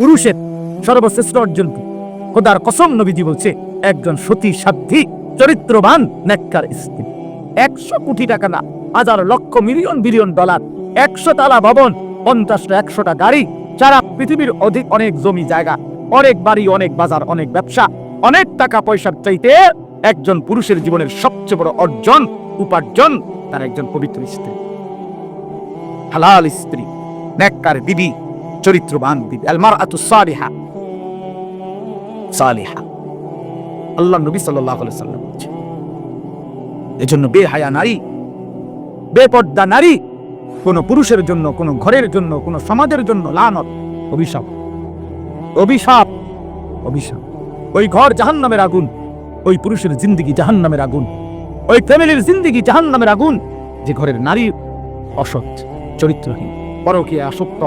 পুরুষের সর্বশ্রেষ্ঠ অর্জন কি? খোদার কসম নবীজি বলছে, একজন সতী সাধ্যী চরিত্রবান, নেককার স্ত্রী। একশো কোটি টাকা না, হাজার লক্ষ মিলিয়ন বিলিয়ন ডলার, একশো তালা ভবন পঞ্চাশটা একশোটা গাড়ি, সারা পৃথিবীর অধিক অনেক জমি জায়গা, অনেক বাড়ি, অনেক বাজার, অনেক ব্যবসা, অনেক টাকা পয়সার চাইতে একজন পুরুষের জীবনের সবচেয়ে বড় অর্জন, উপার্জন তার একজন পবিত্র স্ত্রী। হালাল স্ত্রী, নেককার বিবি চরিত্রবান বিবি আলমার সালিহা। সালিহা। আল্লাহ নবী সাল্লাম এজন্য বেহায়া নারী, বেপর্দা নারী, কোন পুরুষের জন্য, কোন ঘরের জন্য, কোন সমাজের জন্য লানত, অভিশাপ অভিশাপ অভিশাপ। ওই ঘর জাহান্নামের আগুন, ওই পুরুষের জিন্দিগি জাহান্নামের আগুন, ওই ফ্যামিলির জিন্দিগি জাহান্নামের আগুন, যে ঘরের নারী অসৎ, চরিত্রহীন, পরকীয়া আসক্ত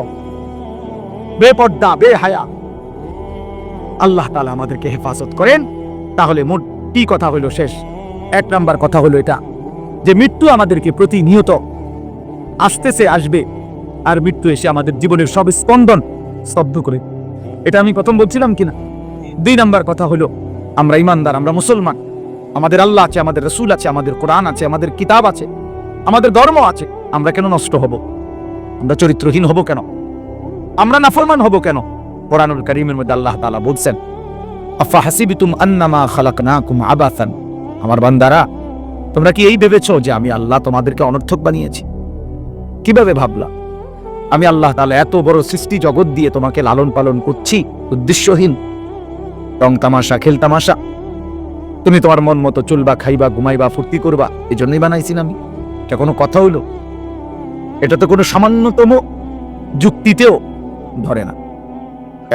বেপর্দা, বেহায়া। আল্লাহ তালা আমাদেরকে হেফাজত করেন। তাহলে মোট কি কথা হইল শেষ? এক নাম্বার কথা হলো এটা, যে মৃত্যু আমাদেরকে প্রতিনিয়ত আসতেছে, আসবে, আর মৃত্যু এসে আমাদের জীবনের সব স্পন্দন স্তব্ধ করে। এটা আমি প্রথম বলছিলাম কিনা? দুই নাম্বার কথা হলো, আমরা ইমানদার, আমরা মুসলমান। আমাদের আল্লাহ আছে, আমাদের রসুল আছে, আমাদের কোরআন আছে, আমাদের কিতাব আছে, আমাদের ধর্ম আছে। আমরা কেন নষ্ট হব? আমরা চরিত্রহীন হব কেন? আমরা নাফরমান হব কেন? কোরআনুল করিমের মধ্যে আল্লাহ তাআলা বলছেন, আফা হাসিবিতুম খালাকনাকুম আবাসান? আমার বান্দারা, তোমরা কি এই ভেবেছো যে আমি আল্লাহ তোমাদেরকে অনর্থক বানিয়েছি? কীভাবে ভাবলা? আমি আল্লাহ তাআলা এত বড় সৃষ্টি জগৎ দিয়ে তোমাকে লালন পালন করছি, উদ্দেশ্যহীন, রং তামাশা, খেল তামাশা। তুমি তোমার মন মতো চলবা, খাইবা, ঘুমাইবা, ফুর্তি করবা এই জন্যই বানাইছি আমি। এটা কোনো কথা হইল? এটা তো কোনো সামান্যতম যুক্তিতেও ধরে না।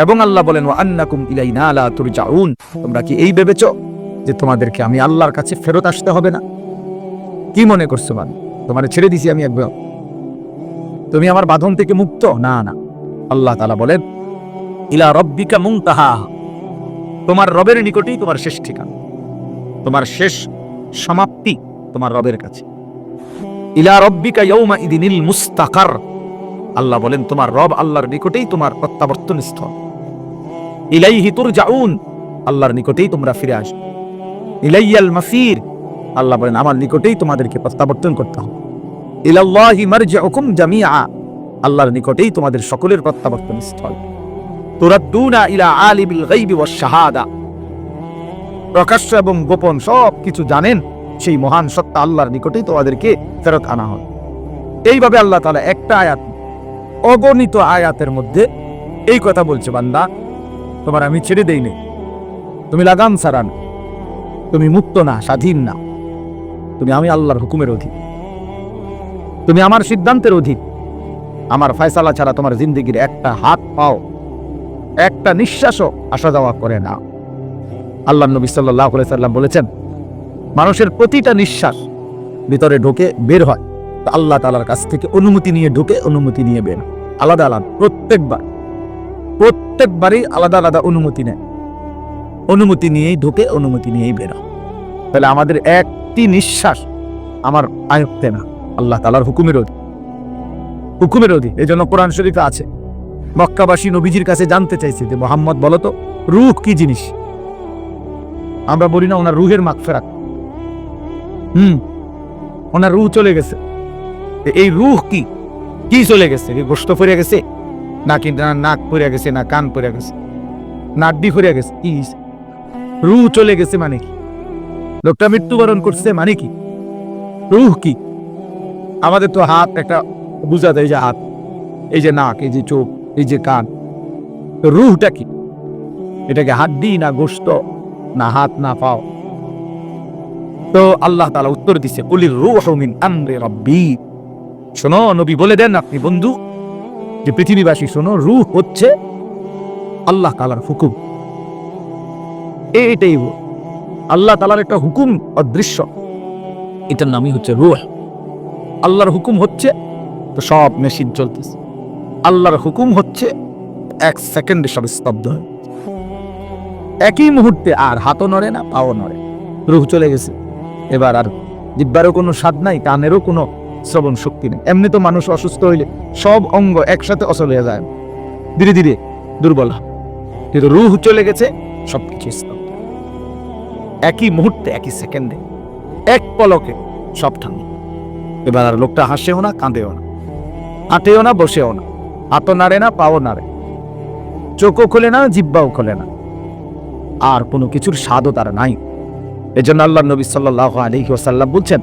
এবং আল্লাহ বলেন ও আন্নাকুম ইলাইনা লা তুরজাউন। তোমরা কি এই ভেবেছো যে তোমাদেরকে আমি আল্লাহর কাছে ফেরত আসতে হবে না? কি মনে করছ মানে তোমার ছেড়ে দিছি আমি একবার। তুমি আমার বাঁধন থেকে মুক্ত? না না। আল্লাহ তাআলা বলেন, ইলা রব্বিকা মুনতাহা। তোমার রবের নিকটেই তোমার শেষ ঠিকানা। তোমার শেষ সমাপ্তি তোমার রবের কাছে। ইলা রব্বিকা ইয়াউমা ইদিনিল মুস্তাকার। আল্লাহ বলেন, তোমার রব আল্লাহর নিকটেই তোমার প্রত্যাবর্তন স্থল। ইলাইহি তুরজাউন, আল্লাহর নিকটেই তোমরা ফিরে আসবে। ইলাইয়াল মাসির, আল্লাহ বলেন, আমার নিকটেই তোমাদেরকে প্রত্যাবর্তন করতে হবে। ইলাল্লাহি মারজিউকুম জামিআ, আল্লাহর নিকটেই তোমাদের সকলের প্রত্যাবর্তন স্থল। তুরাদ্দুনা ইলা আলিমিল গায়বি ওয়াশ শাহাদা। প্রকাশ্য এবং গোপন সব কিছু জানেন, সেই মহান সত্তা আল্লাহর নিকটেই তোমাদেরকে ফেরত আনা হয় এইভাবে আল্লাহ তাআলা একটা আয়াত অগণিত আয়াতের মধ্যে এই কথা বলছে বান্দা, তোমার আমি ছেড়ে দেইনি তুমি লাগাম সারান। তুমি মুক্ত না, স্বাধীন না। তুমি আমি আল্লাহর হুকুমের অধীন। তুমি আমার সিদ্ধান্তের অধীন। আমার ফয়সালা ছাড়া তোমার জিন্দগির একটা হাত পাও। একটা নিঃশ্বাসও আসা যাওয়া করে না। আল্লাহ নবী সাল্লাহ সাল্লাম বলেছেন, মানুষের প্রতিটা নিঃশ্বাস ভিতরে ঢোকে বের হয়। আল্লাহ তালার কাছ থেকে অনুমতি নিয়ে ঢুকে অনুমতি নিয়ে বের হয়। আলাদা আলাদা, প্রত্যেকবার, প্রত্যেকবারই আলাদা আলাদা অনুমতি নেয়। অনুমতি নিয়েই ঢুকে, অনুমতি নিয়েই বের। তাহলে আমাদের একটি নিঃশ্বাস আমার আয়ত্তে না। আল্লাহ তালার হুকুমের অধীন। হুকুমের অধীন। এই জন্য কোরআন শরীফে আছে। মক্কাবাসী নবীজির কাছে জানতে চাইছে যে, মোহাম্মদ বলতো রুহ কি জিনিস? আমরা বলি না, ওনার রুহের মাগ ফেরাক হুম, ওনার রুহ চলে গেছে। এই রুহ কি? কি চলে গেছে? কি গোস্ত ফিরে গেছে? না নাক পড়ে গেছে, না কান পড়ে গেছে নাড্ডি ফিরে গেছে। কি? রুহ চলে গেছে মানে কি? লোকটা মৃত্যুবরণ করছে মানে কি? রুহ কি? আমাদের তো হাত একটা বুঝা দেয় যে হাত, এই যে নাক, এই যে চোখ, এই যে কান, তো রুহটা কি? এটাকে হাড্ডি না গোস্ত, না হাত, না পাও। তো আল্লাহ তাআলা উত্তর দিছে, কুলির রূহু মিন আমরি রাব্বি। শোনো, নবী বলে দেন আপনি বন্ধু, যে পৃথিবীবাসী, শোনো, রূহ হচ্ছে আল্লাহ তাআলার হুকুম। এটাই আল্লাহ তাআলার একটা হুকুম অদৃশ্য। এটার নামই হচ্ছে রূহ। আল্লাহর হুকুম হচ্ছে, তো সব মেশিন চলতেছে। আল্লাহর হুকুম হচ্ছে, এক সেকেন্ডে সব স্তব্ধ হয়। একই মুহূর্তে আর হাতও নড়ে না, পাও নড়ে। রুহ চলে গেছে। এবার আর জিব্বারও কোনো স্বাদ নাই, কানেরও কোনো শ্রবণ শক্তি নেই। এমনি তো মানুষ অসুস্থ হইলে সব অঙ্গ একসাথে অচল হয়ে যায়। ধীরে ধীরে দুর্বল কিন্তু রুহ চলে গেছে, সবকিছু স্তব্ধ। একই মুহূর্তে, একই সেকেন্ডে, এক পলকে সব ঠান্ডা এবার আর লোকটা হাসেও না, কাঁদেও না। হাঁটেও না, বসেও না। হাতও নাড়ে না, পাও নাড়ে। চোখও খোলে না, জিব্বাও খোলে না। আর কোনো কিছুর স্বাদও তার নাই। এজন্য আল্লাহ নবী সাল্লাহ আলহি ওসাল্লাম বলছেন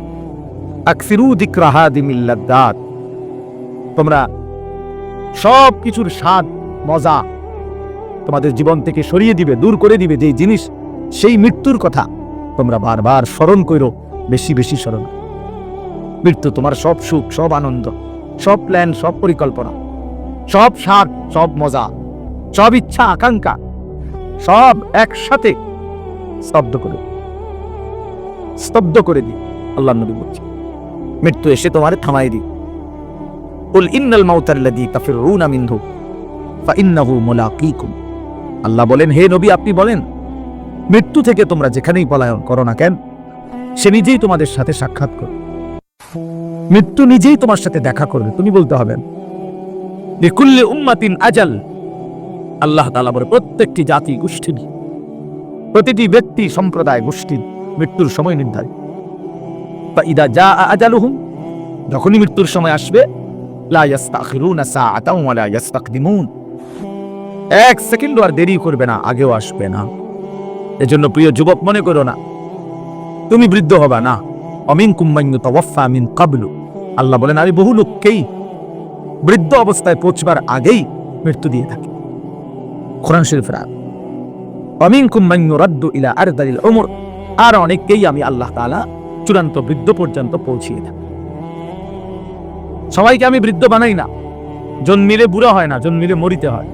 তোমরা সব কিছুর স্বাদ, মজা তোমাদের জীবন থেকে সরিয়ে দিবে, দূর করে দিবে যে জিনিস, সেই মৃত্যুর কথা তোমরা বারবার স্মরণ করো বেশি বেশি স্মরণ মৃত্যু তোমার সব সুখ, সব আনন্দ, সব প্ল্যান সব পরিকল্পনা, সব স্বাদ, সব মজা, সব ইচ্ছা, আকাঙ্ক্ষা, সব একসাথে স্তব্ধ করে। স্তব্ধ করে দিই আল্লাহ নবী বলছে মৃত্যু এসে তোমারে থামাই দিই। কুল ইন্নাল মাউতাল্লাযী তাফিরুনা মিনহু, ফাইন্নাহু মুলাকীকুম। আল্লাহ বলেন, হে নবী, আপনি বলেন, মৃত্যু থেকে তোমরা যেখানেই পলায়ন করো না কেন, সে নিজেই তোমাদের সাথে সাক্ষাৎ করবে মৃত্যু নিজেই তোমার সাথে দেখা করবে, তুমি বলতে হবে। লিকুল্লি উম্মাতিন আজাল, আল্লাহ তাআলা বলে, প্রত্যেকটি জাতি গোষ্ঠীর প্রতিটি ব্যক্তি সম্প্রদায় গোষ্ঠীর মৃত্যুর সময় নির্ধারিত। ইদা যা আজালুহুম, যখনই মৃত্যুর সময় আসবে এক সেকেন্ড আর দেরি করবে না, আগেও আসবে না। এজন্য প্রিয় যুবক, মনে করো না, তুমি বৃদ্ধ হবা না। অমিন কুম্মাইনু তাওয়াফা মিন কাবলু আল্লাহ বলেন, আমি বহু লোককেই বৃদ্ধ অবস্থায় পৌঁছবার আগেই মৃত্যু দিয়ে থাকি। কোরআন শরীফের। অমিন কুম্মাইনু রাদ্দু ইলা আরদালিল উমর। আর অনেককেই আমি আল্লাহ তাআলা চূড়ান্ত বৃদ্ধ পর্যন্ত পৌঁছিয়ে থাকি সবাইকে আমি বৃদ্ধ বানাই না। জন্মিলে বুড়া হয় না, জন্মিলে মরিতে হয়।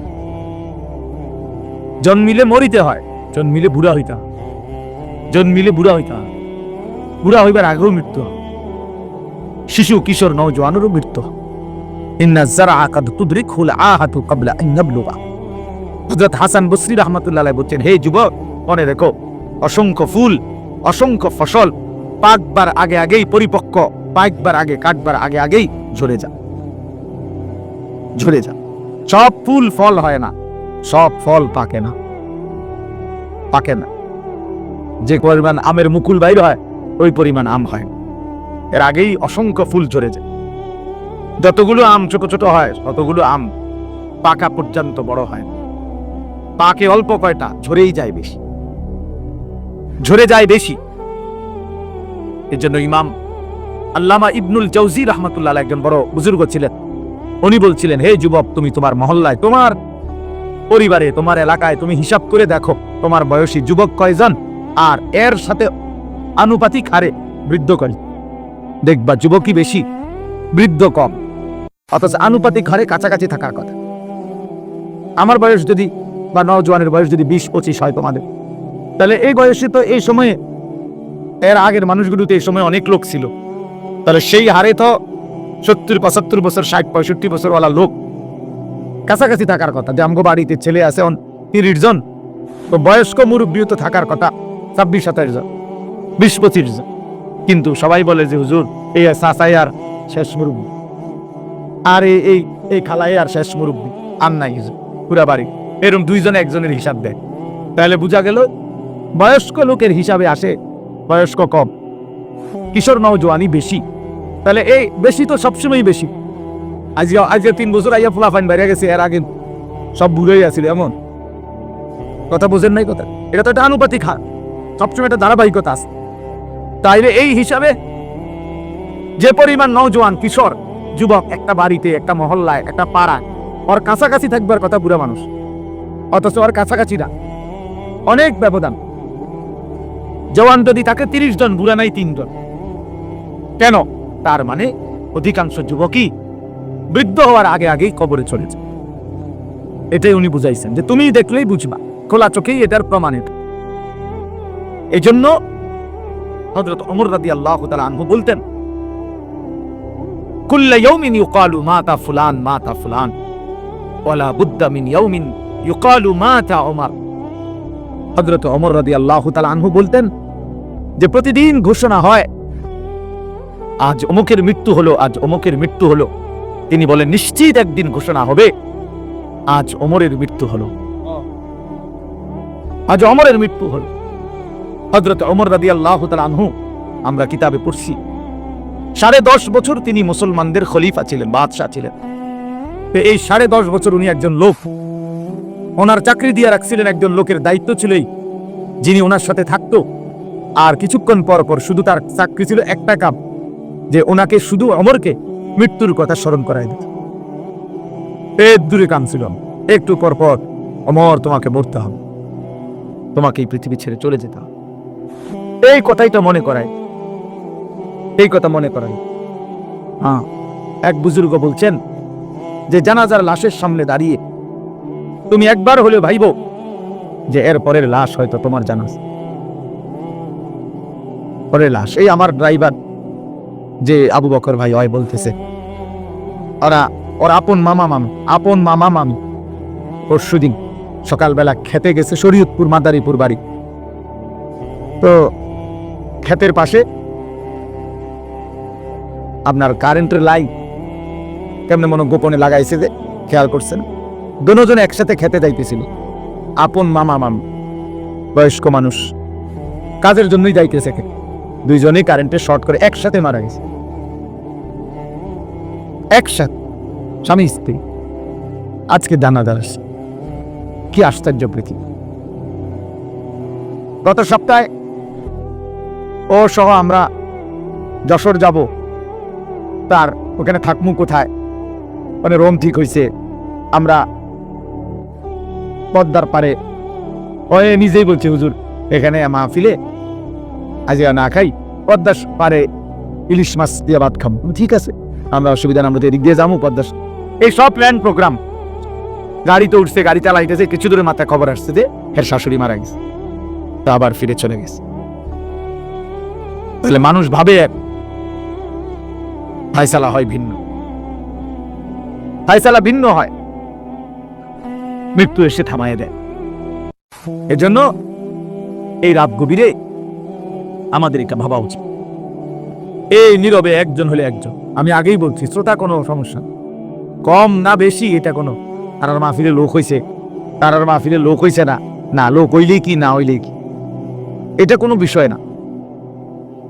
জন্মিলে মরিতে হয়, জন্মিলে বুড়া হইতে হয়। জন্মিলে বুড়া হইতে হয়। বুড়া হইবার আগেও মৃত্যু শিশু, কিশোর, নৌজওয়ানেরও মৃত্যু। ইন্না জারা কাদ তুদরিক হুল আহাতু কাবলা আন ইয়াবলুগা হযরত হাসান বসরি রাহমাতুল্লাহ বলছেন, হে যুবক, মনে রেখো, অসংখ্য ফুল, অসংখ্য ফসল পাকবার আগে আগেই পরিপক্ক, পাকবার আগে, কাটবার আগে আগেই ঝরে যা। ঝরে যা। সব ফুল ফল হয় না, সব ফল পাকে না। পাকে না। যে পরিমাণ আমের মুকুল বাইর হয়, ওই পরিমাণ আম হয় না। এর আগেই অসংখ্য ফুল ঝরে যায়। যতগুলো আম ছোট ছোট হয়, ততগুলো আম পাকা পর্যন্ত বড় হয় না। পাকে অল্প কয়টা, ঝরেই যায় বেশি। ঝরে যায় বেশি। এর জন্য ইমাম আল্লামা ইবনুল জৌজি রহমতুল্লাহ একজন বড় বুজুর্গ ছিলেন। উনি বলছিলেন, হে যুবক, তুমি তোমার মহল্লায়, তোমার পরিবারে, তোমার এলাকায় তুমি হিসাব করে দেখো, তোমার বয়সী যুবক কয়জন আর এর সাথে আনুপাতিক হারে বৃদ্ধ কয় দেখবা, যুবকই বেশি, বৃদ্ধ কম। অথচ আনুপাতিক হারে কাছাকাছি থাকার কথা। আমার বয়স যদি বা নজওয়ানের বয়স যদি বিশ, পঁচিশ হয় তোমাদের, তাহলে এই বয়সে তো এই সময়ে এর আগের মানুষগুলোতে এই সময় অনেক লোক ছিল। তাহলে সেই হারে তো সত্তর, পঁচাত্তর বছর, ষাট, পঁয়ষট্টি বছরওয়ালা লোক কাছাকাছি থাকার কথা, যে আমগো বাড়িতে ছেলে আছে তিরিশ জন, তো বয়স্ক মুরব্বীও তো থাকার কথা, ছাব্বিশ সাতাশ জন, বিশ, পঁচিশ জন। কিন্তু সবাই বলে যে, হুজুর, এই সাসাই আর শেষ মুরব্বী। আর এই এই খালাই আর শেষ মুরব্বী। আর নাই হুজুর, পুরা বাড়ি। এরকম দুইজন একজনের হিসাব দেয়। তাহলে বোঝা গেল, বয়স্ক লোকের হিসাবে আসে বয়স্ক কম। কিশোর নওজোয়ানি বেশি। তাহলে এই বেশি তো সবসময় বেশি। আজকে আজকে তিন বছর আইয়া ফুলাফাইন বাইরে গেছে, এর আগে সব বুড়োই আছিল, এমন। কথা বোঝেন নাই কথা? এটা তো একটা আনুপাতিক হার। সবসময় একটা ধারাবাহিকতা আছে। তাইলে এই হিসাবে যে পরিমাণ নওজোয়ান কিশোর, যুবক, একটা বাড়িতে, একটা মহল্লায়, একটা পাড়া ওর কাছাকাছি থাকবার কথা বুড়া মানুষ। অথচ ওর কাছাকাছি না। অনেক ব্যবধান। জওয়ান যদি তাকে তিরিশ জন, বুড়া নাই তিনজন কেন? তার মানে অধিকাংশ যুবকই বৃদ্ধ হওয়ার আগে আগেই কবরে চলে যায়। এটাই উনি বুঝাইছেন যে তুমি দেখলেই বুঝবা, খোলা চোখেই এটার প্রমাণিত এই জন্য হজরত অমর রাদি আল্লাহ আনহু বলতেন, কুল্লা ইয়াউমিন ইউকালু মাতা ফুলান মাতা ফুলান, ওয়ালা বুদ্দা মিন ইয়াউমিন ইউকালু মাতা ওমর। হজরত অমর রাদি আল্লাহ আনহু বলতেন যে প্রতিদিন ঘোষণা হয়, আজ অমুকের মৃত্যু হলো, আজ অমুকের মৃত্যু হলো। তিনি বলেন, নিশ্চিত একদিন ঘোষণা হবে, আজ অমরের মৃত্যু হলো। আজ অমরের মৃত্যু হলো। হজরত অমর রাদি আল্লাহ আনহু, আমরা কিতাবে পড়ছি। সাড়ে দশ বছর তিনি মুসলমানদের খলিফা ছিলেন, বাদশাহ ছিলেন। এই সাড়ে দশ বছর উনি একজন লোক। ওনার চাকরি দিয়ে রাখছিলেন একজন লোকের দায়িত্ব ছিলই, যিনি ওনার সাথে থাকতো। আর কিছুক্ষণ পর পর শুধু তার চাকরি ছিল একটা কাম যে ওনাকে শুধু অমরকে মৃত্যুর কথা স্মরণ করাই দিত। এর দূরে কাম একটু পর পর, অমর, তোমাকে মরতে হবে। তোমাকে এই পৃথিবী ছেড়ে চলে যেতে হবে। এই কথাই তো মনে করায়। এই কথা মনে করায়। হ্যাঁ এক বুজুর্গ বলছেন যে, জানাজার লাশের সামনে দাঁড়িয়ে তুমি একবার হলে ভাইব যে, এর পরের লাশ হয়তো তোমার জানাজ। পরের লাশ। এই আমার ড্রাইভার যে আবু বকর ভাই হয় বলতেছে, ওরা, ওর আপন মামা মামি, আপন মামা মামি পরশুদিন সকালবেলা খেতে গেছে শরীয়তপুর মাদারীপুর বাড়ি। তো ক্ষেতের পাশে আপনার কারেন্টের লাইন কেমনে মনে গোপনে লাগাইছে যে খেয়াল করছেন? দুজন একসাথে খেতে যাইতেছিল। আপন মামা মাম, বয়স্ক মানুষ, কাজের জন্যই যাইতেছে খেতে। দুইজনেই কারেন্টে শর্ট করে একসাথে মারা গেছে। একসাথে। স্বামী, স্ত্রী। আজকে দানাদার কি আশ্চর্য পৃথিবী গত সপ্তাহে ও সহ আমরা যশোর যাব। তার ওখানে থাকমু কোথায়? মানে রোম ঠিক হয়েছে আমরা পদ্মার পারে ও নিজেই বলছে, হুজুর, এখানে মাহফিলে আজ না খাই পদ্মার পারে ইলিশ মাছ দিয়ে ভাত ঠিক আছে, আমরা অসুবিধা আমরা তো এদিক দিয়ে যাব পদ্মা এই সব প্ল্যান প্রোগ্রাম উঠছে, গাড়ি চালাইতেছে, কিছু দূরে মাথায় খবর আসছে যে এর শাশুড়ি মারা গেছে। তা আবার ফিরে চলে গেছে। তাহলে মানুষ ভাবে এক। ফাইসালা হয় ভিন্ন। ফাইসালা ভিন্ন হয়। মৃত্যু এসে থামায় দেয়। এজন্য এই রাত গভীরে আমাদের এটা ভাবা উচিত। এই নীরবে একজন হলে একজন। আমি আগেই বলছি, শ্রোতা কোনো সমস্যা কম না বেশি এটা কোনো। তারার মাহফিলে লোক হইছে, তারার মাহফিলে লোক হইছে না। না, লোক হইলেই কি, না হইলেই কি? এটা কোনো বিষয় না।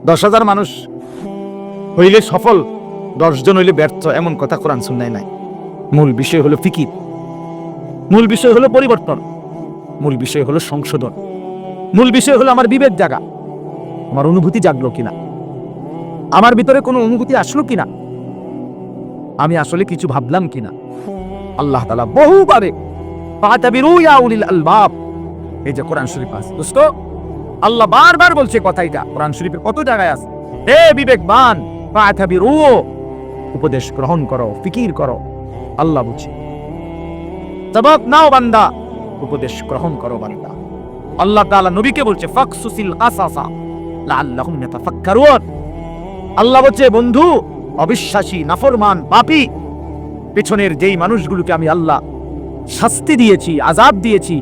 দশ হাজার মানুষ হইলে সফল দশজন হইলে ব্যর্থ, এমন কথা কোরআন শুননাই নাই। মূল বিষয় হলো ফিকির। মূল বিষয় হলো পরিবর্তন। মূল বিষয় হলো সংশোধন। মূল বিষয় হলো আমার বিবেক জাগা। আমার অনুভূতি জাগলো কিনা? আমার ভিতরে কোনো অনুভূতি আসলো কিনা? আমি আসলে কিছু ভাবলাম কিনা? আল্লাহ তালা বহুবারে এই যে কোরআন শরীফ আছে। দোস্ত, আল্লাহ বারবার বলছে কথাইটা কোরআন শরীফের কত জায়গায় আছে? হে বিবেকবান উপদেশ গ্রহণ করো, ফিকির করো। আল্লাহ বুঝে নাও বান্দা, উপদেশ গ্রহণ করো বান্দা। আল্লাহ তাআলা নবীকে বলছে, ফাকসুসিল কাসাসা লাআল্লাহুম ইয়াতাফাক্কারুন। আল্লাহ বলছে, বন্ধু, অবিশ্বাসী, নাফরমান, পাপী যেই মানুষগুলোকে আমি আল্লাহ শাস্তি দিয়েছি আজাব দিয়েছি,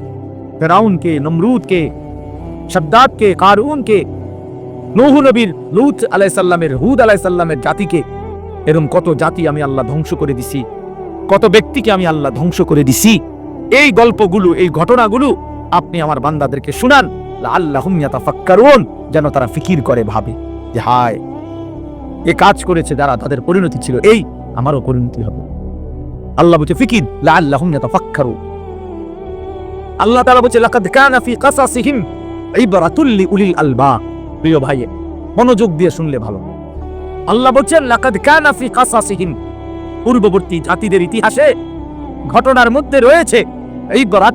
ফেরাউনকে, নমরুদকে কারুনকে নবীর, লুত আলাইসাল্লামের হুদ আলাইসাল্লামের জাতিকে এরকম কত জাতি আমি আল্লাহ ধ্বংস করে দিছি, কত ব্যক্তিকে আমি আল্লাহ ধ্বংস করে দিছি, এই গল্পগুলো, এই ঘটনাগুলো আপনি আমার বান্দাদেরকে শুনান। আল্লাহ ফাক্কারুন যেন তারা ফিকির করে, ভাবে যে, হায়, এ কাজ করেছে যারা, তাদের পরিণতি ছিল এই, আমারও পরিণতি হবে। আল্লাহ বলছে, ফিকির, লাআল্লাহুম ইয়াতাফাক্কারু আল্লাহ তাআলা বলছে, লাকাদ কানা ফি কাসাসিহিম ইবরাতুল লিউলিল আলবাব। প্রিয় ভাই মনোযোগ দিয়ে শুনলে ভালো। আল্লাহ বলছেন লাকাদ কানা ফি কাসাসিহিম। পূর্ববর্তী জাতিদের ইতিহাসে ঘটনার মধ্যে রয়েছে এই বরাত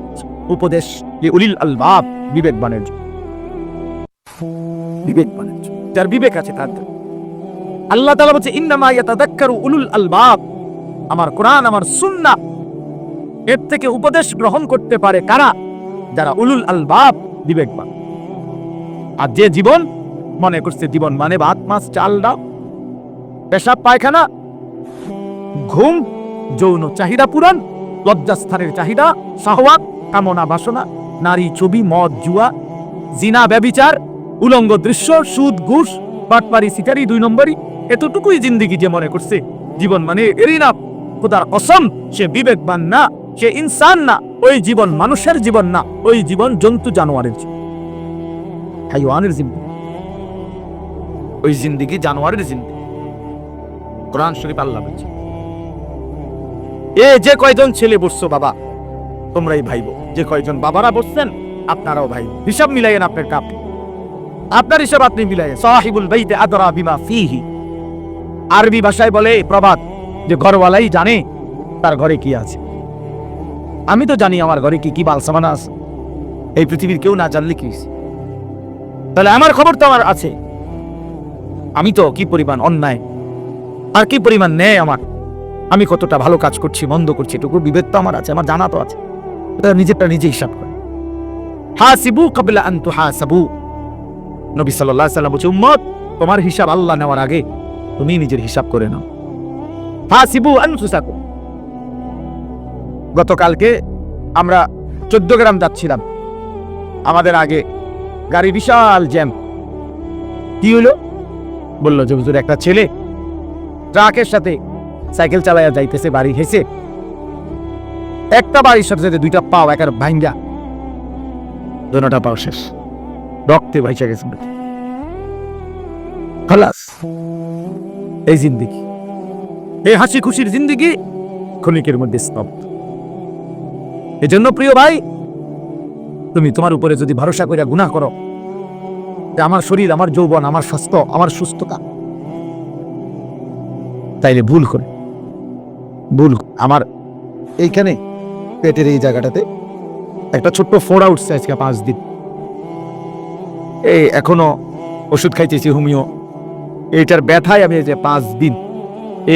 উপদেশ লিউলিল আলবাব বিবেকবানের। বিবেকবানের। যার বিবেক আছে তার আল্লাহ তাআলা বলছে, ইন্নামা ইয়াতাদাক্কারু উলুল আলবাব আমার কোরআন, আমার সুন্নাহ এর থেকে উপদেশ গ্রহণ করতে পারে কারা যারা উলুল আলবাব বিবেকবান আর যে জীবন মনে করছে, জীবন মানে ভাত, মাছ, চাল, ডাল, পেশাব, পায়খানা, ঘুম, যৌন চাহিদা পূরণ, লজ্জাস্থানের চাহিদা শাহওয়াত কামনা বাসনা, নারী ছবি, মদ, জুয়া, জিনা, ব্যবিচার, উলঙ্গ দৃশ্য, সুদ, ঘুষ বাটপারি সিটারি, দুই নম্বরই, এতটুকুই জিন্দিগি যে মনে করছে। জীবন মানে এরই না, খোদার কসম, সে বিবেকবান না, সে ইনসান না, ওই জীবন মানুষের জীবন না, ওই জীবন জন্তু জানোয়ারের জীবন। ওই জিন্দিগি জানোয়ারের জিন্দিগি। কোরআন শরীফ আল্লাহ এ যে কয়জন ছেলে বসছো বাবা তোমরাই ভাইবো। যে কয়জন বাবারা বসছেন, আপনারাও ভাই হিসাব মিলাইয়েন আপনার কাপ। আপনার হিসাব আপনি মিলাইয়েন। সাহিবুল বাইতে আদরা বিমা ফিহি। আরবি ভাষায় বলে, প্রবাদ, যে ঘরওয়ালাই জানে তার ঘরে কি আছে। আমি তো জানি আমার ঘরে কি কি বালসামানা আছে। এই পৃথিবীর কেউ না জানলে কি তাহলে আমার খবর তো আমার আছে। আমি তো কি পরিমাণ অন্যায়, আর কি পরিমাণ নেয় আমার? আমি কতটা ভালো কাজ করছি, মন্দ করছি, এটুকু বিবেক তো আমার আছে, আমার জানা তো আছে। এটা নিজেরটা নিজে হিসাব করে। হাসিবু কাবলা আন তুহাসাবু নবী আলাইহি সাল্লাম বলছে, উম্মত, তোমার হিসাব আল্লাহ নেওয়ার আগে তুমি নিজের হিসাব করে নাও। হাসিবু আনফুসাকুম গতকালকে আমরা চোদ্দ গ্রাম যাচ্ছিলাম। আমাদের আগে গাড়ি বিশাল জ্যাম। কি হলো? বলল যে, হুজুর, একটা ছেলে ট্রাকের সাথে সাইকেল চালাইয়া যাইতেছে, বাড়ি হেসে একটা বাড়ির সাথে সাথে দুইটা পাও একার ভাঙ্গা দোনোটা পাও শেষ। রক্তে ভাইসা গেছে। খালাস। এই জিন্দিগি। এই হাসি খুশির জিন্দিগি ক্ষণিকের মধ্যে স্তব্ধ। এজন্য প্রিয় ভাই তুমি তোমার উপরে যদি ভরসা করে গুনাহ করো যে আমার শরীর আমার যৌবন আমার স্বাস্থ্য আমার সুস্থতা তাইলে ভুল করে। ভুল আমার এইখানে পেটের এই জায়গাটাতে একটা ছোট্ট ফোড়া উঠছে আজকে পাঁচ দিন। এই এখনও ওষুধ খাইতেছি হোমিও। এইটার ব্যথায় আমি যে পাঁচ দিন,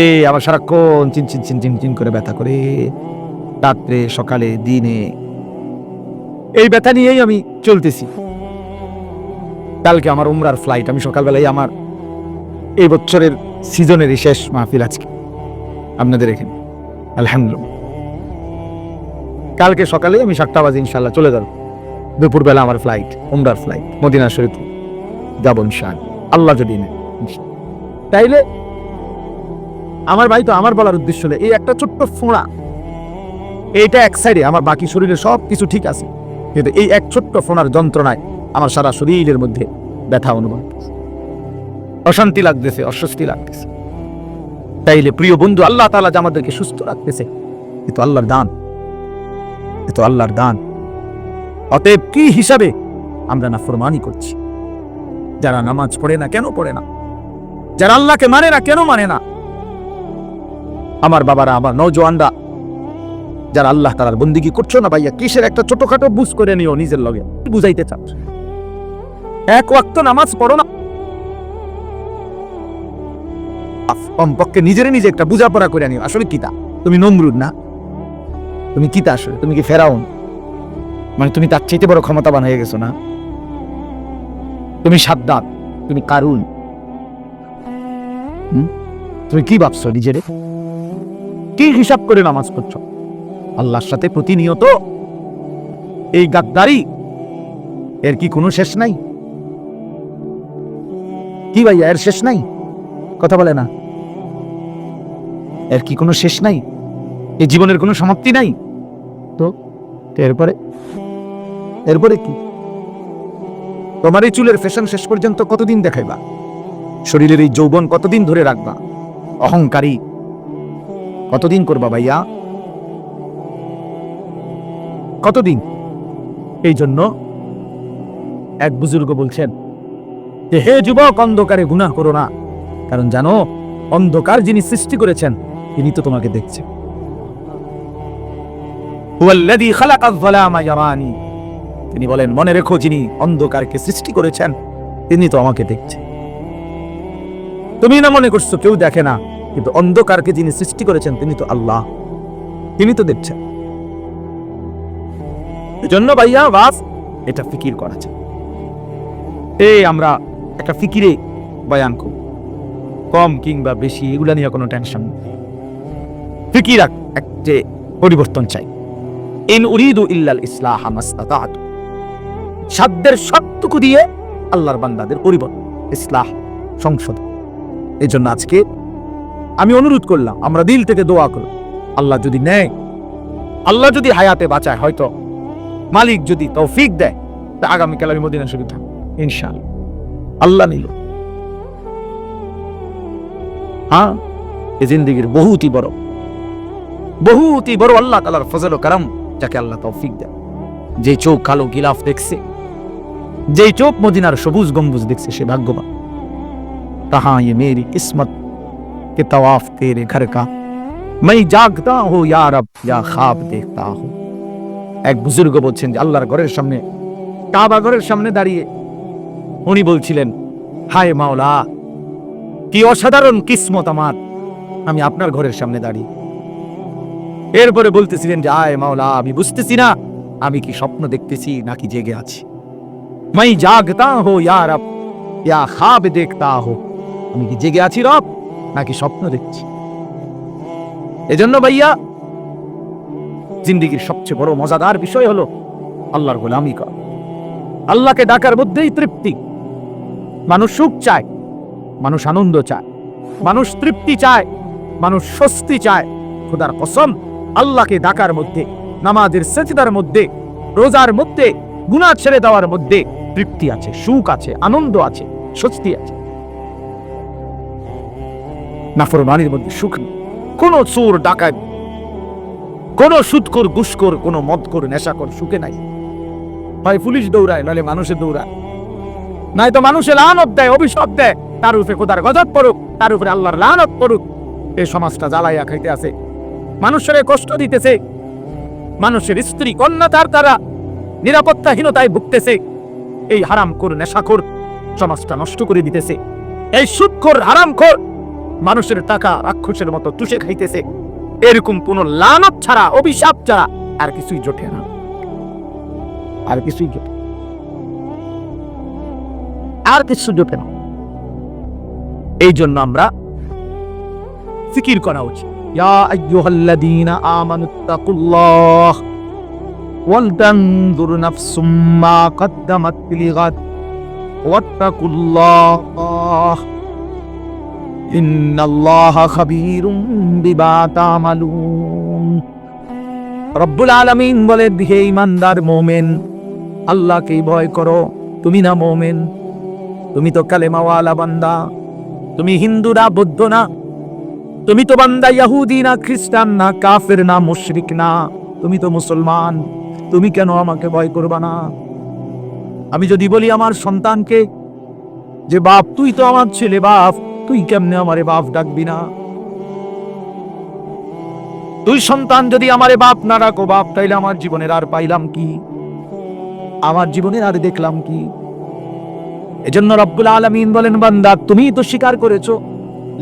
এই আমার সারাক্ষণ চিন চিন চিন চিন চিন করে ব্যথা করে রাত্রে, সকালে, দিনে। এই ব্যথা নিয়েই আমি চলতেছি। কালকে আমার উমরার ফ্লাইট আমি সকালবেলায় আমার এই বছরের সিজনের শেষ মাহফিল আজকে। আপনাদের এখানে। আলহামদুলিল্লাহ। কালকে সকালে আমি সাতটা বাজে ইনশাল্লাহ চলে যাব। দুপুরবেলা আমার ফ্লাইট উমরার ফ্লাইট মদিনা শরীফ যাব ইনশাআল্লাহ আল্লাহ যদি তাইলে আমার ভাই তো আমার বলার উদ্দেশ্য হলো, এই একটা ছোট্ট ফোঁড়া, এইটা এক সাইডে আমার বাকি শরীরে সব কিছু ঠিক আছে, কিন্তু এই এক ছোট্ট ফোনার যন্ত্রণায় আমার সারা শরীরের মধ্যে ব্যথা অনুভব অশান্তি লাগতেছে, অস্বস্তি লাগতেছে। তাইলে প্রিয় বন্ধু, আল্লাহ তাআলা যে আমাদেরকে সুস্থ রাখতেছে, এ তো আল্লাহর দান। এ তো আল্লাহর দান। অতএব কি হিসাবে আমরা না ফরমানি করছি? যারা নামাজ পড়ে না, কেন পড়ে না? যারা আল্লাহকে মানে না, কেন মানে না? আমার বাবারা, আমার নৌজওয়ানরা যারা আল্লাহ তালার বন্দিগি করছ না ভাইয়া, কিসের একটা ছোটখাটো বুঝ করে নিও নিজের লগে? বুঝাইতে চাচ্ছ এক ওয়াক্ত নামাজ পড়ো না। কমপক্ষে নিজেরে নিজে একটা বুঝাপড়া করে নিও। আসলে কিতা তুমি নমরুদ না? তুমি কিতা আসলে? তুমি কি ফেরাউন? মানে তুমি তার চাইতে বড় ক্ষমতাবান হয়ে গেছো না? তুমি সাদ্দাত তুমি কারুন। তুমি কি ভাবছ নিজেরে? কি হিসাব করে নামাজ পড়ছো? আল্লাহর সাথে প্রতিনিয়ত এই গাদ্দারি, এর কি কোনো শেষ নাই? কি ভাইয়া, এর শেষ নাই? কথা বলে না। এর কি কোনো শেষ নাই? এই জীবনের কোনো সমাপ্তি নাই? তো তো এরপরে? এরপরে কি? তোমার এই চুলের ফ্যাশন শেষ পর্যন্ত কতদিন দেখাইবা? শরীরের এই যৌবন কতদিন ধরে রাখবা? অহংকারী। কতদিন করবা ভাইয়া? কতদিন? এই জন্য এক বুজুর্গ বলছেন হে যুবক, অন্ধকারে গুনাহ করো না। কারণ জানো, অন্ধকার যিনি সৃষ্টি করেছেন, তিনি তো তোমাকে দেখছেন। তিনি বলেন, মনে রেখো যিনি অন্ধকারকে সৃষ্টি করেছেন, তিনি তো আমাকে দেখছে। তুমি না মনে করছ কেউ দেখে না, কিন্তু অন্ধকারকে যিনি সৃষ্টি করেছেন, তিনি তো আল্লাহ। তিনি তো দেখছেন। এজন্য ভাইয়া, বাস, এটা ফিকির করা এই আমরা একটা ফিকিরে বয়ান করব। কম কিংবা বেশি, এগুলা নিয়ে কোনো টেনশন ফিকির এক- পরিবর্তন চাই। ইন উরিদু ইল্লাল ইসলাহ সাধ্যের সবটুকু দিয়ে আল্লাহর বান্দাদের পরিবর্তন, ইসলাহ, সংশোধন। এই জন্য আজকে আমি অনুরোধ করলাম, আমরা দিল থেকে দোয়া করব আল্লাহ যদি নেয়, আল্লাহ যদি হায়াতে বাঁচায়, হয়তো মালিক যদি তৌফিক দেয়, তা আগামীকাল আমি মদিনা শরীফ থাকব, ইনশাআল্লাহ। আল্লাহ নিল। হ্যাঁ এ জিন্দিগির বহুতই বড় বহুতই বড় আল্লাহ তালার ফজল কারাম। তাকে আল্লাহ তৌফিক দেন। যে চোখ কালো গিলাফ দেখছে যে চোখ মদিনার সবুজ গম্বুজ দেখছে, সে ভাগ্যবান। তাহা ইয়ে মেরি কিসমত কে তওয়াফ তেরে ঘর কা। मैं জাগতা হো ইয়া রব, ইয়া খাব দেখতা হো। এক বুজুর্গ বলছেন যে, আল্লাহর ঘরের সামনে, কাবা ঘরের সামনে দাঁড়িয়ে উনি বলছিলেন, হায় মাওলা, কি অসাধারণ কিসমত আমার। আমি আপনার ঘরের সামনে দাঁড়িয়ে। এরপরে বলতেছিলেন যে, আয় মাওলা, আমি বুঝতেছি না। আমি কি স্বপ্ন দেখতেছি নাকি জেগে আছি? মাই জাগতা হো, ইয়া রব, ইয়া খাব দেখতা হো। আমি কি জেগে আছি, রব, নাকি স্বপ্ন দেখছি? এজন্য ভাইয়া, জিন্দিগির সবচেয়ে বড় মজাদার বিষয় হলো আল্লাহর গোলামি কর। আল্লাহকে ডাকার মধ্যেই তৃপ্তি। মানুষ সুখ চায়, মানুষ আনন্দ চায়। মানুষ তৃপ্তি চায়, মানুষ স্বস্তি চায়। খোদার কসম আল্লাহকে ডাকার মধ্যে, নামাজের সেচিদার মধ্যে, রোজার মধ্যে, গুনাহ ছেড়ে দেওয়ার মধ্যে তৃপ্তি আছে, সুখ আছে, আনন্দ আছে, স্বস্তি আছে। নাফরমানির মধ্যে সুখ নেই। কোন চোর ডাকাত, কোন সুদকর ঘুষকর কোন মদকর নেশাকর সুখে নাই। হয় পুলিশ দৌড়ায় নাহলে মানুষে দৌড়ায়। নাই তো মানুষের লানত দেয়, অভিশাপ দেয়। তার উপরে খোদার গজব পড়ুক, তার উপরে আল্লাহর লানত পড়ুক। এই সমাজটা জ্বালাইয়া খাইতে আছে। মানুষের কষ্ট দিতেছে। মানুষের স্ত্রী, কন্যা তার তারা নিরাপত্তাহীনতায় ভুগতেছে। এই হারামখোর, নেশাখোর সমাজটা নষ্ট করে দিতেছে। এই সুদখোর, হারামখোর মানুষের টাকা রাক্ষসের মতো তুষে খাইতেছে। এরকম কোন লানত ছাড়া, অভিশাপ ছাড়া আর কিছুই জোটে না। আর কিছুই জোটে আর কিছু জোটে না। এই জন্য আমরা ফিকির করা উচিত। ইয়া আইয়ুহাল্লাযীনা আমানুত্তাকুল্লাহ ওয়ালতানজুর নাফসুম মা কদ্দামাত লিগাদ ওয়াত্তাকুল্লাহ ইন্নাল্লাহা খাবীরুম বিমা তা'মালুন রব্বুল আলামিন বলে, হে ইমানদার মোমেন, আল্লাহকে ভয় করো, তুমি না মোমেন। তুমি তো কালেমাওয়ালা বান্দা, তুমি হিন্দু না বৌদ্ধ না তুমি তো বান্দা ইয়াহুদি না খ্রিস্টান না কাফের না মুশরিক না, তুমি তো মুসলমান, তুমি কেন আমাকে ভয় করবা না? আমি যদি বলি আমার সন্তানকে যে, বাপ, তুই তো আমার ছেলে, বাপ, তুই কেমনে আমারে বাপ ডাকবি না? তুই সন্তান যদি আমারে বাপ না ডাকো, বাপ, তাইলে আমার জীবনের আর পাইলাম কি? আমার জীবনের আর দেখলাম কি? এজন্য রব্বুল আলামিন বলেন, বান্দা, তুমি তো স্বীকার করেছ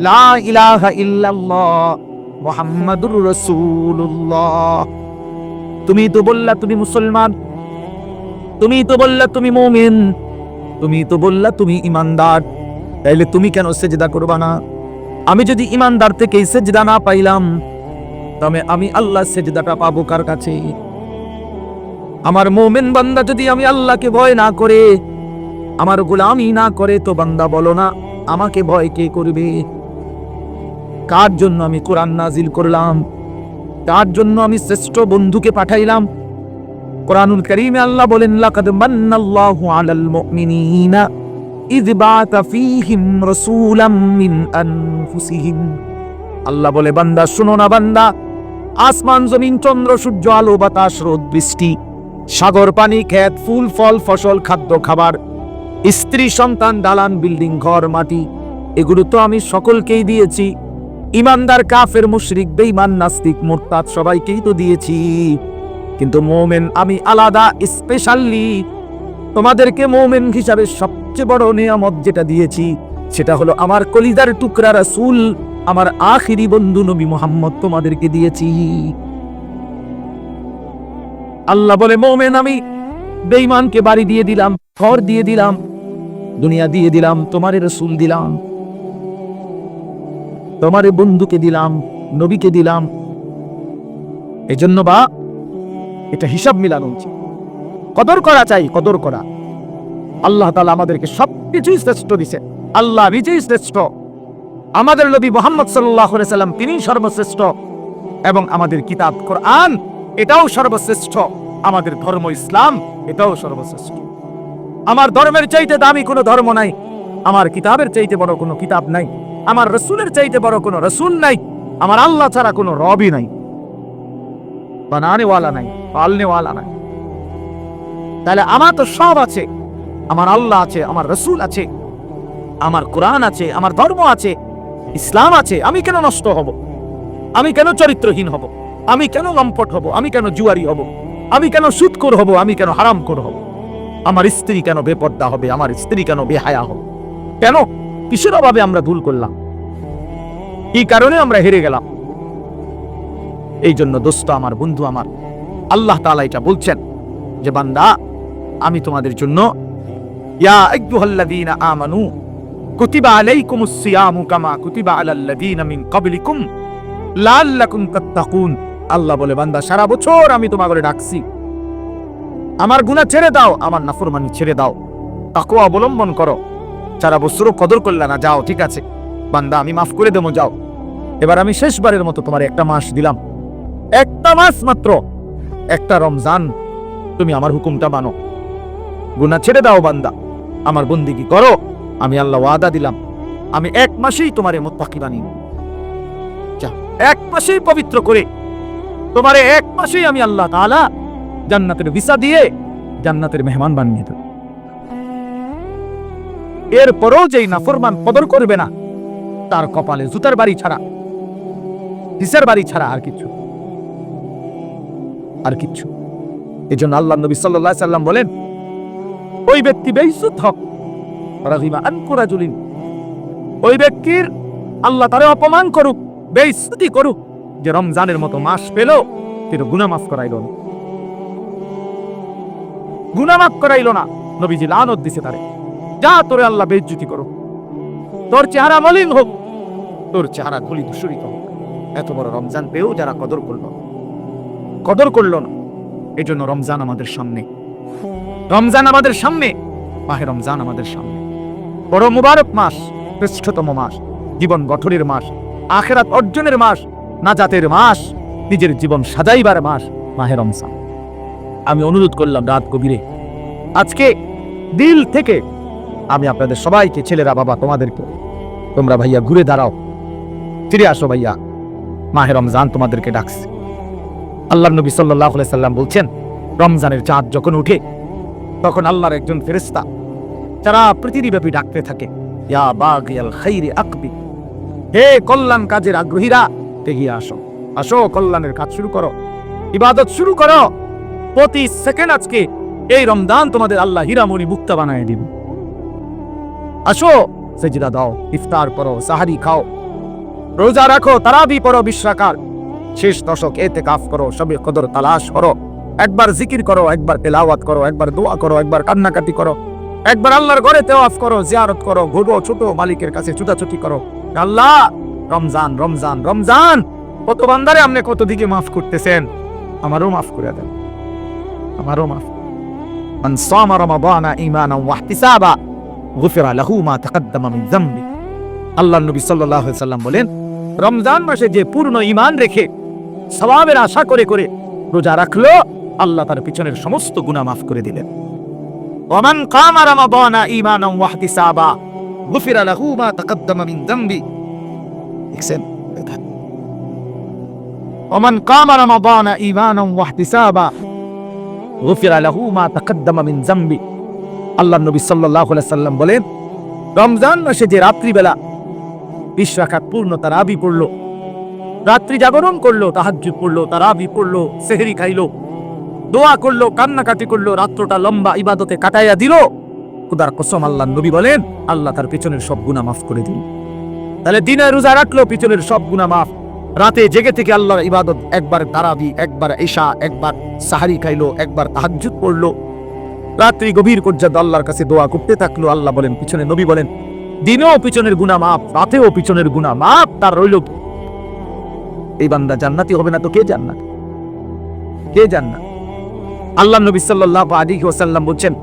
লা ইলাহা ইল্লাল্লাহ মুহাম্মাদুর রাসূলুল্লাহ। তুমি তো বললা তুমি মুসলমান, তুমি তো বললা তুমি মুমিন, তুমি তো বললা তুমি ইমানদার। তাইলে তুমি কেন সেজদা করবা না? আমি যদি ইমানদার থেকে সেজদা না পাইলাম, তবে আমি আল্লাহ সেজদাটা পাবো কার কাছে? আমার মোমেন বান্দা যদি আমি আল্লাহকে ভয় না করে, আমার গোলামি না করে, তো বান্দা বলো না, আমাকে ভয় কে করবে? কার জন্য আমি কোরআন নাজিল করলাম? তার জন্য আমি শ্রেষ্ঠ বন্ধুকে পাঠাইলাম। কোরআনুল করিমে আল্লাহ বলেন, লাকাদ মান্নাল্লাহু আলাল মুমিনিনা ইয বাআতা ফীহিম রাসূলাম মিন আনফুসিহিম। আল্লাহ বলে, বান্দা, শুনো না বান্দা। আসমান, জমিন, চন্দ্র, সূর্য, আলো, বাতাস, রোদ, বৃষ্টি, সাগর, পানি, ক্ষেত, ফুল, ফল, ফসল, খাদ্য, খাবার, স্ত্রী, সন্তান, দালান, বিল্ডিং, ঘর, মাটি, এগুলো তো আমি সকলকেই দিয়েছি। ইমানদার কাফের মুশরিক, বেঈমান, নাস্তিক, মোরতাদ, সবাইকেই তো দিয়েছি। কিন্তু মোমেন, আমি আলাদা স্পেশালি তোমাদেরকে মোমেন হিসাবে সবচেয়ে বড় নিয়ামত যেটা দিয়েছি, সেটা হলো আমার কলিদার টুকরা রাসূল, আমার আখিরি বন্ধু নবী মোহাম্মদ তোমাদেরকে দিয়েছি। আল্লাহ বলে, মোমেন, আমি বেঈমানকে বাড়ি দিয়ে দিলাম, ঘর দিয়ে দিলাম, দুনিয়া দিয়ে দিলাম, তোমার রসুল দিলাম। তোমারে বন্ধুকে দিলাম, নবীকে দিলাম। এই জন্য বা এটা হিসাব মিলানো উচিত। কদর করা চাই, কদর করা। আল্লাহ তালা আমাদেরকে সবকিছুই শ্রেষ্ঠ দিছে। আল্লাহ নিজেই শ্রেষ্ঠ। আমাদের নবী মোহাম্মদ সাল্লাম তিনি সর্বশ্রেষ্ঠ এবং আমাদের কিতাব কোরআন এটাও সর্বশ্রেষ্ঠ। আমাদের ধর্ম ইসলাম এটাও সর্বশ্রেষ্ঠ। আমার ধর্মের চাইতে দামি কোনো ধর্ম নাই। আমার কিতাবের চাইতে বড় কোনো কিতাব নাই। আমার রসুলের চাইতে বড় কোনো রসুল নাই, আমার আল্লাহ ছাড়া কোনো রবই নাই, বানানেওয়ালা নাই, পালনেওয়ালা নাই। তাহলে আমার তো সব আছে, আমার আল্লাহ আছে, আমার রসুল আছে, আমার কোরআন আছে, আমার ধর্ম আছে, ইসলাম আছে, আমি কেন নষ্ট হব? আমি কেন চরিত্রহীন হব? আমি কেন লম্পট হব? আমি কেন জুয়ারি হব? আমি কেন সুৎকর হব? আমি কেন হারাম কর হব? আমার স্ত্রী কেন বেপর্দা হবে? আমার স্ত্রী কেন বেহায়া হবে? কেন? কিসের অভাবে আমরা ভুল করলাম? কি কারণে আমরা হেরে গেলাম। এই জন্য দোস্ত আমার বন্ধু আমার, আল্লাহ তাআলা এটা বলছেন যে, বান্দা, আমি তোমাদের জন্য আমানু মিন আল্লাহ বলে, বান্দা, সারা বছর আমি তোমাকে ডাকছি। আমার গুনাহ ছেড়ে দাও, আমার নাফরমানি ছেড়ে দাও। তাকওয়া অবলম্বন করো। সারা বছরও কদর করলে না, যাও, ঠিক আছে। বান্দা, আমি মাফ করে দেবো, যাও। এবার আমি শেষবারের মতো তোমার একটা মাস দিলাম। একটা মাস মাত্র। একটা রমজান। তুমি আমার হুকুমটা মানো। গুনা ছেড়ে দাও, বান্দা। আমার বন্দিগি করো। আমি আল্লাহ ওয়াদা দিলাম। আমি এক মাসেই তোমারে মোত্তাকি বানিয়ে নেব। যা এক মাসেই পবিত্র করে। তোমারে এক মাসেই আমি আল্লাহ তালা জান্নাতের ভিসা দিয়ে জান্নাতের মেহমান বানিয়ে দেব। এরপরও যেই নাফরমান কদর করবে না, তার কপালে জুতার বাড়ি ছাড়া হিসের বাড়ি ছাড়া আর কিছু? আর কিচ্ছু এই জন্য আল্লাহ নবী সাল্লাল্লাহু সাল্লাম বলেন, ওই ব্যক্তি বেইসুত হক রাগিমা আনকুরাজুলিন ওই ব্যক্তির আল্লাহ তারে অপমান করুক বেইসুতি করুক, যে রমজানের মতো মাস পেল তিনি গুনাহ মাফ করাইল না। গুনাহ মাফ করাইল না, নবীজি লানত দিছে তারে। যা তোরে আল্লাহ বেজ্জুতি করো তোর চেহারা মলিন হোক। তোর চেহারা ধুলি ধূসরিত হোক। এত বড় রমজান পেয়েও যারা কদর করল। কদর করল না। এই জন্য রমজান আমাদের সামনে। রমজান আমাদের সামনে। মাহে রমজান আমাদের সামনে। বড় মুবারক মাস শ্রেষ্ঠতম মাস জীবন গঠনের মাস আখেরাত অর্জনের মাস নাজাতের মাস নিজের জীবন সাজাইবার মাস মাহে রমজান। আমি অনুরোধ করলাম রাত গভীরে। আজকে দিল থেকে আমি আপনাদের সবাইকে, ছেলেরা, বাবা, তোমাদেরকে। তোমরা ভাইয়া ঘুরে দাঁড়াও। ফিরে আসো ভাইয়া। মাহে রমজান তোমাদেরকে ডাকছে। আল্লাহ নবী সাল্লাহ সাল্লাম বলছেন, রমজানের চাঁদ যখন উঠে তখন আল্লাহর একজন ফেরেস্তা যারা পৃথিবীব্যাপী ডাকতে থাকে, ইয়া বাগিয়াল খাইরে আকবি, হে কল্যাণ কাজের আগ্রহীরা, এগিয়ে আসো। আসো, কল্যাণের কাজ শুরু করো। ইবাদত শুরু করো। প্রতি সেকেন্ড আজকে এই রমজান তোমাদের আল্লাহ হীরামণি মুক্তা বানায় দিবে। আসো, সেজদা দাও, ইফতার করো, সাহারি খাও। রোজা রাখো, তারাবি পড়ো বিশ্রাকার। শেষ দশক এতে কাফ করো, সবে কদর তালাশ করো। একবার জিকির করো, একবার তেলাওয়াত করো, একবার দোয়া করো, একবার কান্নাকাটি করো। একবার আল্লাহর ঘরে তেওয়াফ করো, জিয়ারত করো, ঘুরো, ছোট মালিকের কাছে ছুটাছুটি করো। আল্লাহ, রমজান রমজান রমজান! কত বান্দারে আপনি কত দিকে মাফ করতেছেন? আমারও মাফ করে দেন। আমারও মাফ। মান সামা রমাদানা ঈমানান ওয়া ইহতিসাবা। গুফিরা লাহু মা তাকাদ্দামা মিন যামবি। আল্লাহ নবী সাল্লাল্লাহু আলাইহি সাল্লাম বলেন, রমজান মাসে যে পূর্ণ ঈমান রেখে সওয়াবের আশা করে করে রোজা রাখল, আল্লাহ তার পিছনের সমস্ত গুনাহ মাফ করে দিলেন। ওমান কামা রমাদানা ঈমানান ওয়া ইহতিসাবা গুফিরা লাহু মা তাকাদ্দামা মিন যামবি। দেখছেন? ওমান কামা রমাদানা ঈমানান ওয়া ইহতিসাবা গুফিরা লাহু মা তাকাদ্দামা মিন যামবি। আল্লাহ নবী আলাইহি সাল্লাম বলেন, রমজান মাসে যে রাত্রিবেলা বিশ রাখাত পূর্ণ তারাবি পড়ল, রাত্রি জাগরণ করল, তাহাজ্জুদ পড়ল, তারাবি পড়ল, সেহরি খাইলো, দোয়া করল, কান্নাকাটি করল, রাত্রটা লম্বা ইবাদতে কাটাইয়া দিল। খুদার কসম আল্লাহ নবী বলেন, আল্লাহ তার পিছনের সব গুনাহ মাফ করে দিল। তাহলে দিনে রোজা রাখল, পিছনের সব গুনাহ মাফ। রাতে জেগে থেকে আল্লাহর ইবাদত, একবার তারাবি, একবার এশা একবার সাহারি খাইলো, একবার তাহাজ্জুদ পড়ল। রাত্রি গভীর পর্যন্ত আল্লাহর কাছে দোয়া করতে থাকল। আল্লাহ বলেন, পিছনে নবী বলেন, দিনেও পিছনের গুণা মাপ, রাতেও পিছনের গুণা মাপ, তার রইল এই বান্দা জান্নাতি হবে না তো কে জান্নাত? কে জান্নাত? আল্লাহ নবী সাল্লাল্লাহু আলাইহি ওসাল্লাম বলছেন